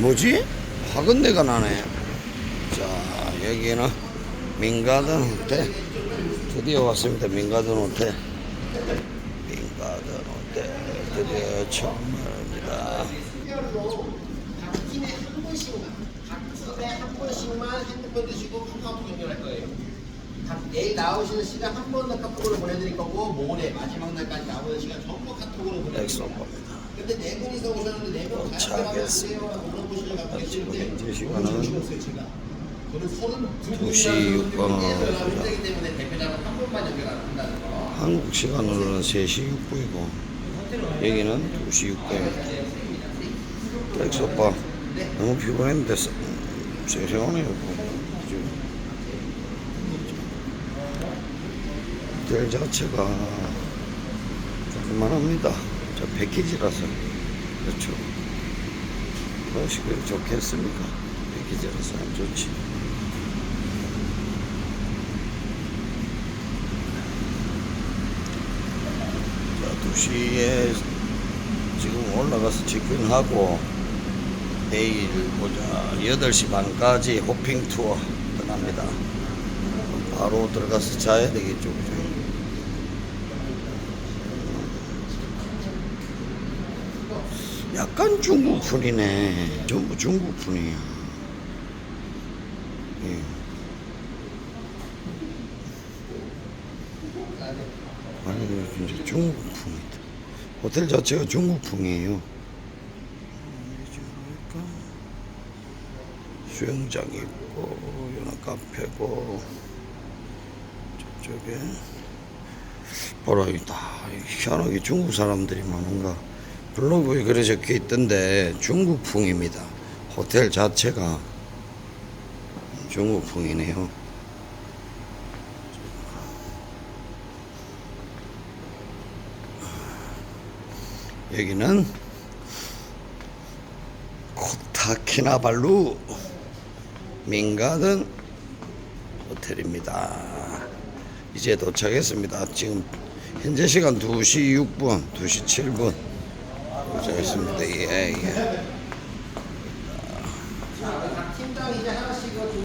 뭐지? 화근대가 나네. 자, 여기는 민가든 호텔. 드디어 왔습니다. 민가든 호텔. 민가든 호텔. 드디어 처음 말입니다. 각 팀에 한 번씩만, 각 팀에 한 번씩만 핸드폰 드시고 카카오톡 연결할 거예요. 각 내일 나오시는 시간 한 번 더 카톡으로 보내드릴 거고 모레 마지막 날까지 나오는 시간 전부 카톡으로 보내드릴. 봅니다. 근데 네 분이서 오셨는데 네분 분 계시는데 현재 시간은 없어요 제가. 저는 서른 두 2시 6분. 힘들기 때문에 대표자는 한 번만 연결 안 한다는 거. 한국 시간으로는 3시 6분이고 여기는 2시 6분입니다. 엑소 오빠 너무 피곤했는데 쎄- 음, 쌩쌩하네요. 지금. 호텔 자체가 조그만합니다. 저 패키지라서 그렇죠. 무엇이 그리 좋겠습니까? 패키지라서 안 좋지. 자, 2시에 지금 올라가서 체크인하고 내일 보자 8시 반까지 호핑 투어 떠납니다. 바로 들어가서 자야 되겠죠. 그죠? 약간 중국풍이네. 전부 중국풍이야. 예. 아니, 진짜 중국풍이다. 호텔 자체가 중국풍이에요. 수영장 있고, 여기 카페고, 저쪽에. 보라, 이다 희한하게 중국 사람들이 많은가. 블로그에 그래 적혀 있던데, 중국풍입니다. 호텔 자체가 중국풍이네요. 여기는 코타키나발루 민가든 호텔입니다. 이제 도착했습니다. 지금 현재 시간 2시 6분, 2시 7분 도착했습